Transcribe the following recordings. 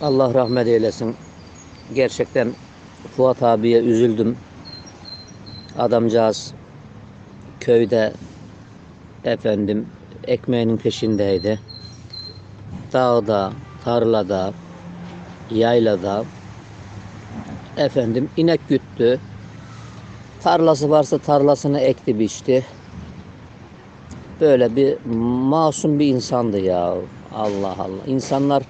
Allah rahmet eylesin. Gerçekten Fuat abiye üzüldüm. Adamcağız köyde efendim ekmeğinin peşindeydi. Dağda, tarlada, yaylada efendim inek güttü. Tarlası varsa tarlasını ekti biçti. Böyle bir masum bir insandı ya. Allah Allah. İnsanlar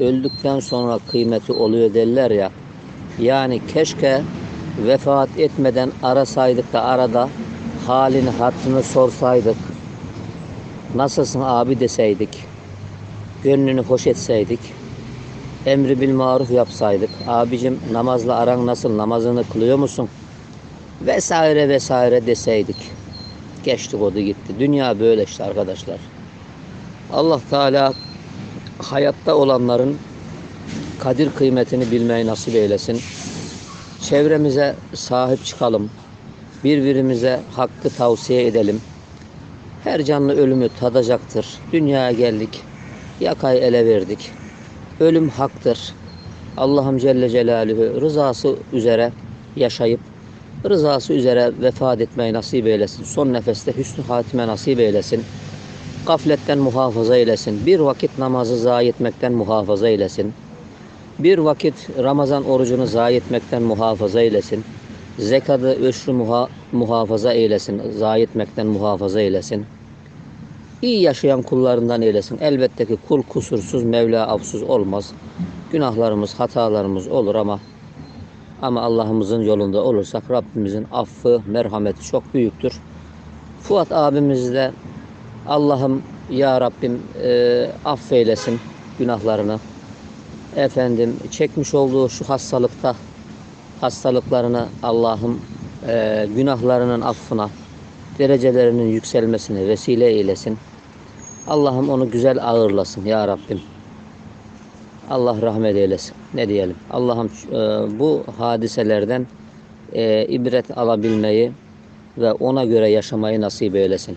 öldükten sonra kıymeti oluyor derler ya. Yani keşke vefat etmeden arasaydık da arada halini hattını sorsaydık. Nasılsın abi deseydik. Gönlünü hoş etseydik. Emri bil maruf yapsaydık. Abicim namazla aran nasıl? Namazını kılıyor musun? Vesaire vesaire deseydik. Geçti o gitti. Dünya böyle işte arkadaşlar. Allah Teala hayatta olanların kadir kıymetini bilmeyi nasip eylesin. Çevremize sahip çıkalım. Birbirimize hakkı tavsiye edelim. Her canlı ölümü tadacaktır. Dünyaya geldik. Yakayı ele verdik. Ölüm haktır. Allah'ım Celle Celaluhu rızası üzere yaşayıp rızası üzere vefat etmeyi nasip eylesin. Son nefeste hüsnü hatime nasip eylesin. Gafletten muhafaza eylesin. Bir vakit namazı zayi etmekten muhafaza eylesin. Bir vakit Ramazan orucunu zayi etmekten muhafaza eylesin. Zekadı öşrü muha- muhafaza eylesin. Zayi etmekten muhafaza eylesin. İyi yaşayan kullarından eylesin. Elbette ki kul kusursuz, Mevla afsuz olmaz. Günahlarımız, hatalarımız olur ama ama Allah'ımızın yolunda olursak Rabbimizin affı, merhameti çok büyüktür. Fuat abimiz de Allah'ım ya Rabbim e, affeylesin günahlarını. Efendim çekmiş olduğu şu hastalıkta hastalıklarını Allah'ım e, günahlarının affına, derecelerinin yükselmesine vesile eylesin. Allah'ım onu güzel ağırlasın ya Rabbim. Allah rahmet eylesin. Ne diyelim? Allah'ım e, bu hadiselerden e, ibret alabilmeyi ve ona göre yaşamayı nasip eylesin.